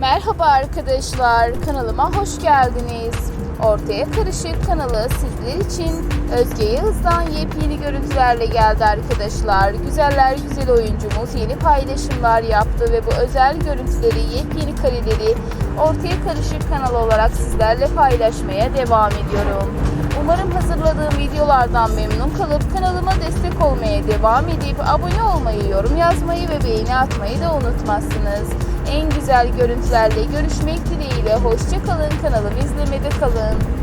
Merhaba arkadaşlar, kanalıma hoş geldiniz. Ortaya Karışık kanalı sizler için Özge Yağız'dan yepyeni görüntülerle geldi arkadaşlar. Güzeller güzel oyuncumuz yeni paylaşımlar yaptı ve bu özel görüntüleri, yepyeni kareleri Ortaya Karışık kanal olarak sizlerle paylaşmaya devam ediyorum. Umarım hazırladığım videolardan memnun kalıp kanalıma destek olmaya devam edip abone olmayı, yorum yazmayı ve beğeni atmayı da unutmazsınız. En güzel görüntülerle görüşmek dileğiyle hoşçakalın kanalımı izlemede kalın.